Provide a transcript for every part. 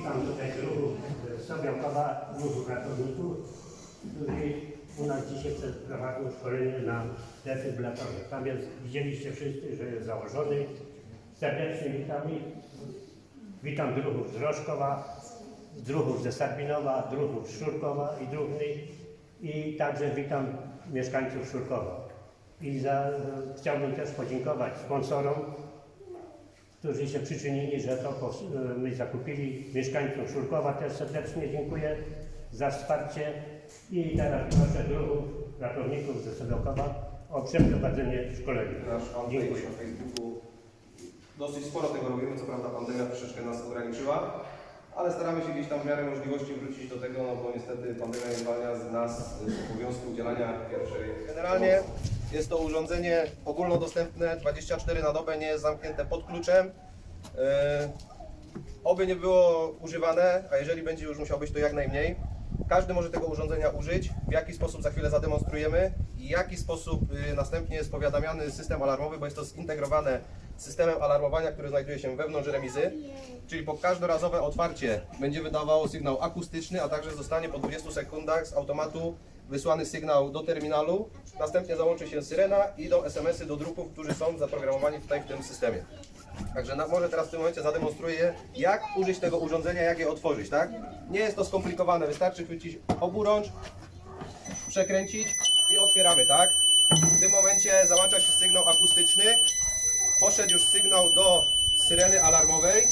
witam tutaj ruchu Sobiankowa, ruchu ratowników, którzy u nas dzisiaj prowadzą szkolenie na defibrylatorze. Tam jest, widzieliście wszyscy, że jest założony. Serdecznie witamy. Witam druhów z Rożkowa, druhów ze Sarbinowa, druhów z Szurkowa i Druhny i także witam mieszkańców Szurkowa. I za, chciałbym też podziękować sponsorom, którzy się przyczynili, że to pos- my zakupili. Mieszkańcom Szurkowa też serdecznie dziękuję za wsparcie i teraz proszę druhów, ratowników ze Sodokowa o przeprowadzenie szkolenia. Nasz fanpage Dziękuję. na Facebooku. Dosyć sporo tego robimy, co prawda pandemia troszeczkę nas ograniczyła, ale staramy się gdzieś tam w miarę możliwości wrócić do tego, no bo niestety pandemia nie zwalnia z nas z obowiązku udzielania pierwszej. Generalnie jest to urządzenie ogólnodostępne, 24 na dobę, nie jest zamknięte pod kluczem. Yy, Oby nie było używane, a jeżeli będzie już musiał być to jak najmniej. Każdy może tego urządzenia użyć. W jaki sposób za chwilę zademonstrujemy i jaki sposób y, następnie jest powiadamiany system alarmowy, bo jest to zintegrowane z systemem alarmowania, który znajduje się wewnątrz remizy. Czyli po każdorazowe otwarcie będzie wydawało sygnał akustyczny, a także zostanie po 20 sekundach z automatu wysłany sygnał do terminalu. Następnie załączy się syrena i idą SMS-y do druhów, którzy są zaprogramowani tutaj w tym systemie. Także na, może teraz w tym momencie zademonstruję, jak użyć tego urządzenia, jak je otworzyć, tak? Nie jest to skomplikowane, wystarczy chwycić oburącz, przekręcić i otwieramy, tak? W tym momencie załącza się sygnał akustyczny, poszedł już sygnał do syreny alarmowej.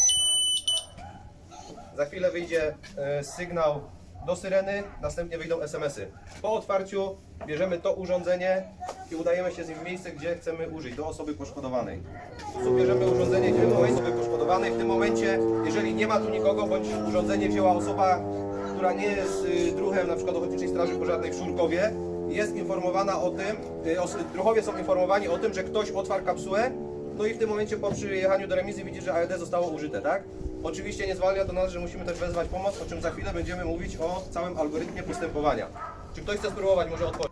Za chwilę wyjdzie e, sygnał do syreny, następnie wyjdą SMS-y. Po otwarciu bierzemy to urządzenie i udajemy się z nim w miejsce, gdzie chcemy użyć, do osoby poszkodowanej. Bierzemy urządzenie, gdzie do osoby poszkodowanej. W tym momencie, jeżeli nie ma tu nikogo, bądź urządzenie wzięła osoba, która nie jest y, druhem na przykład Ochotniczej Straży Pożarnej w Szurkowie, jest informowana o tym, y, druhowie są informowani o tym, że ktoś otwarł kapsułę, no i w tym momencie po przyjechaniu do remizy widzi, że AED zostało użyte, tak? Oczywiście nie zwalnia to nas, że musimy też wezwać pomoc, o czym za chwilę będziemy mówić o całym algorytmie postępowania. Czy ktoś chce spróbować, może otworzyć?